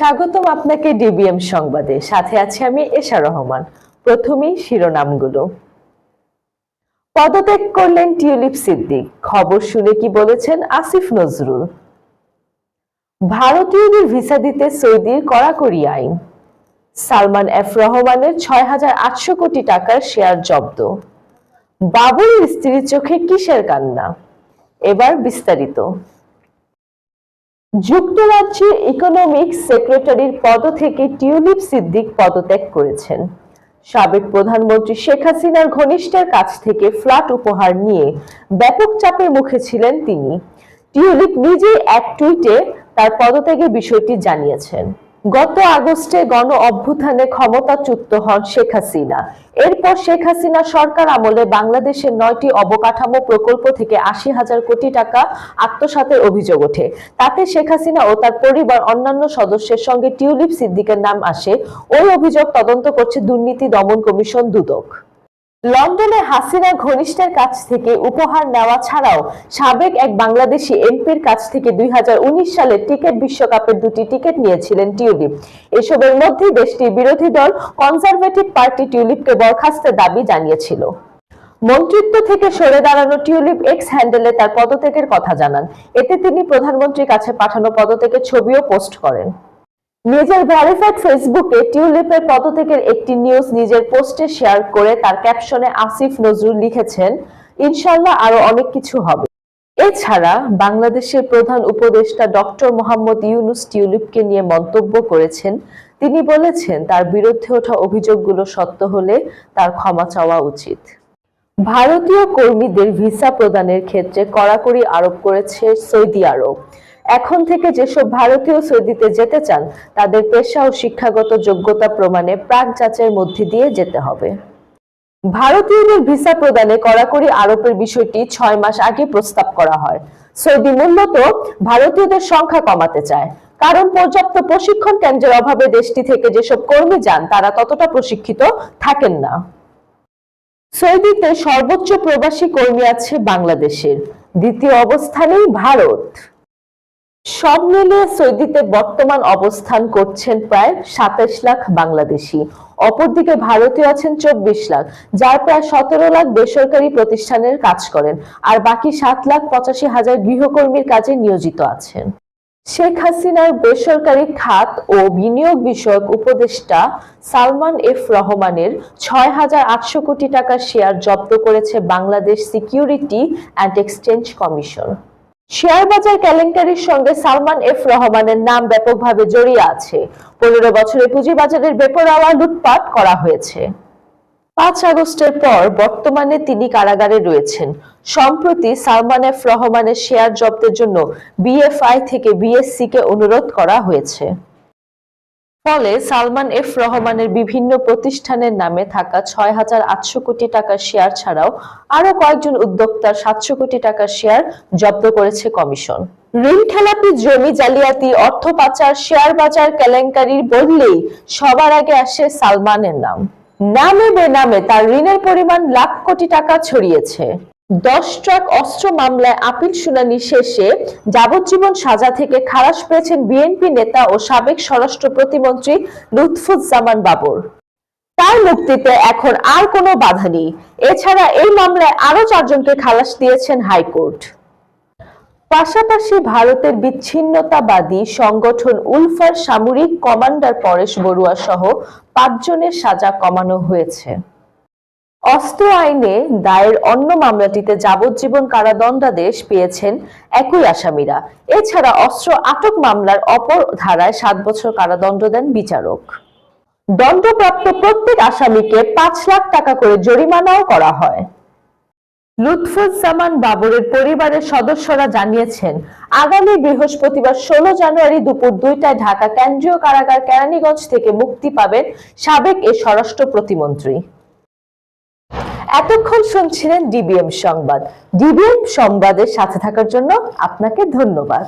স্বাগতম আপনাকে ডিবিএম সংবাদে। সাথে আছি আমি এশা রহমান। প্রথমেই শিরোনামগুলো। পদত্যাগ করলেন টিউলিপ সিদ্দিক। খবর শুনে কি বলেছেন আসিফ নজরুল? ভারতীয়দের ভিসা দিতে সৌদির কড়াকড়ি আইন। সালমান এফ রহমানের ছয় হাজার আটশো কোটি টাকার শেয়ার জব্দ। বাবুর স্ত্রীর চোখে কিসের কান্না? এবার বিস্তারিত। যুক্তরাজ্যের ইকোনমিক সেক্রেটারির পদ থেকে টিউলিপ সিদ্দিক পদত্যাগ করেছেন। সাবেক প্রধানমন্ত্রী শেখ হাসিনার ঘনিষ্ঠের কাছ থেকে ফ্ল্যাট উপহার নিয়ে ব্যাপক চাপের মুখে ছিলেন তিনি। টিউলিপ নিজেই এক টুইটে তার পদত্যাগের বিষয়টি জানিয়েছেন। গত আগস্টে গণ অভ্যুত্থানে ক্ষমতাচ্যুত হন শেখ হাসিনা। এরপর শেখ হাসিনা সরকার আমলে বাংলাদেশের নয়টি অবকাঠামো প্রকল্প থেকে আশি হাজার কোটি টাকা আত্মসাতের অভিযোগ ওঠে। তাতে শেখ হাসিনা ও তার পরিবার অন্যান্য সদস্যের সঙ্গে টিউলিপ সিদ্দিকের নাম আসে। ওই অভিযোগ তদন্ত করছে দুর্নীতি দমন কমিশন দুদক। লন্ডনে হাসিনা ঘনিষ্ঠের কাছ থেকে উপহার নেওয়া ছাড়াও সাবেক এক বাংলাদেশি এমপির কাছ থেকে দুই সালে টিকেট বিশ্বকাপের দুটি টিকিট নিয়েছিলেন টিউলিপ। এসবের মধ্যে দেশটির বিরোধী দল কনজারভেটিভ পার্টি টিউলিপকে বরখাস্তের দাবি জানিয়েছিল। মন্ত্রিত্ব থেকে সরে দাঁড়ানো টিউলিপ এক্স হ্যান্ডেলে তার পদত্যাগের কথা জানান। এতে তিনি প্রধানমন্ত্রীর কাছে পাঠানো পদত্যাগের ছবিও পোস্ট করেন। নিজের ভেরিফাইড ফেসবুকে টিউলিপের পদত্যাগের একটি নিউজ নিজের পোস্টে শেয়ার করে তার ক্যাপশনে আসিফ নজরুল লিখেছেন ইনশাল্লাহ আরও অনেক কিছু হবে। এছাড়া বাংলাদেশের প্রধান উপদেষ্টা ডক্টর মোহাম্মদ ইউনুস টিউলিপকে নিয়ে মন্তব্য করেছেন। তিনি বলেছেন, তার বিরুদ্ধে ওঠা অভিযোগগুলো সত্য হলে তার ক্ষমা চাওয়া উচিত। ভারতীয় কর্মীদের ভিসা প্রদানের ক্ষেত্রে কড়াকড়ি আরোপ করেছে সৌদি আরব। এখন থেকে যেসব ভারতীয় সৌদিতে যেতে চান, তাদের পেশা ও শিক্ষাগত যোগ্যতা প্রমাণে প্রাক যাচাইয়ের মধ্যে দিয়ে যেতে হবে। ভারতীয়দের ভিসা প্রদানে কড়াকড়ি আরোপের বিষয়টি ছয় মাস আগে প্রস্তাব করা হয়। সৌদি মূলত ভারতীয়দের সংখ্যা কমাতে চায়। কারণ পর্যাপ্ত প্রশিক্ষণ কেন্দ্রের অভাবে দেশটি থেকে যেসব কর্মী যান, তারা ততটা প্রশিক্ষিত থাকেন না। সৌদিতে সর্বোচ্চ প্রবাসী কর্মী আছে বাংলাদেশের। দ্বিতীয় অবস্থানেই ভারত। সব মিলিয়ে সৌদিতে বর্তমান অবস্থান করছেন প্রায় সাতাশ লাখ বাংলাদেশি। অপরদিকে ভারতীয় আছেন চব্বিশ লাখ, যার প্রায় সতেরো লাখ বেসরকারি প্রতিষ্ঠানের কাজ করেন, আর বাকি সাত লাখ পঁচাশি হাজার গৃহকর্মীর কাজে নিয়োজিত আছেন। শেখ হাসিনার বেসরকারি খাত ও বিনিয়োগ বিষয়ক উপদেষ্টা সালমান এফ রহমানের ছয় হাজার আটশো কোটি টাকার শেয়ার জব্দ করেছে Bangladesh security and exchange commission. Share বাজার কেলেঙ্কারির সঙ্গে সালমান এফ রহমানের নাম ব্যাপকভাবে জড়িয়ে আছে। পনেরো বছরে পুঁজিবাজারের বেপরোয়া লুটপাট করা হয়েছে। পাঁচ আগস্টের পর বর্তমানে তিনি কারাগারে রয়েছেন। সম্প্রতি সালমান এফ রহমানের শেয়ার জব্দের জন্য বিএফআই থেকে বিএসসি কে অনুরোধ করা হয়েছে। ফলে সালমান এফ রহমানের বিভিন্ন প্রতিষ্ঠানের নামে থাকা ছয় হাজার আটশো কোটি টাকার শেয়ার ছাড়াও আরও কয়েকজন উদ্যোক্তার সাতশো কোটি টাকার শেয়ার জব্দ করেছে কমিশন। ঋণ খেলাপি জমি জালিয়াতি, অর্থ পাচার, শেয়ার বাজার কেলেঙ্কারির বললেই সবার আগে আসে সালমানের নাম। নামে বেনামে তার ঋণের পরিমাণ লাখ কোটি টাকা ছড়িয়েছে। দশ ট্রাক অস্ত্র মামলায় আপিল শুনানি শেষে যাবজ্জীবন সাজা থেকে খালাস পেয়েছেন বিএনপি নেতা ও সাবেক স্বরাষ্ট্র প্রতিমন্ত্রী লুৎফুজ্জামান বাবর। তার মুক্তিতে এখন আর কোনো বাধা নেই। এছাড়া এই মামলায় আরও চারজনকে খালাস দিয়েছেন হাইকোর্ট। পাশাপাশি ভারতের বিচ্ছিন্নতাবাদী সংগঠন উলফার সামরিক কমান্ডার পরেশ বড়ুয়া সহ পাঁচজনের সাজা কমানো হয়েছে। অস্ত্র আইনে দায়ের অন্য মামলাটিতে যাবজ্জীবন কারাদণ্ডাদেশ পেয়েছেন একই আসামিরা। এছাড়া অস্ত্র আটক মামলার অপর ধারায় সাত বছর কারাদণ্ড দেন বিচারক। দণ্ডপ্রাপ্ত প্রত্যেক আসামিকে পাঁচ লাখ টাকা করে জরিমানাও করা হয়। লুৎফুজ্জামান বাবরের পরিবারের সদস্যরা জানিয়েছেন, আগামী বৃহস্পতিবার ষোলো জানুয়ারি দুপুর দুইটায় ঢাকা কেন্দ্রীয় কারাগার কেরানীগঞ্জ থেকে মুক্তি পাবেন সাবেক এ স্বরাষ্ট্র প্রতিমন্ত্রী। এতক্ষণ শুনছিলেন ডিবিএম সংবাদ। ডিবিএম সংবাদের সাথে থাকার জন্য আপনাকে ধন্যবাদ।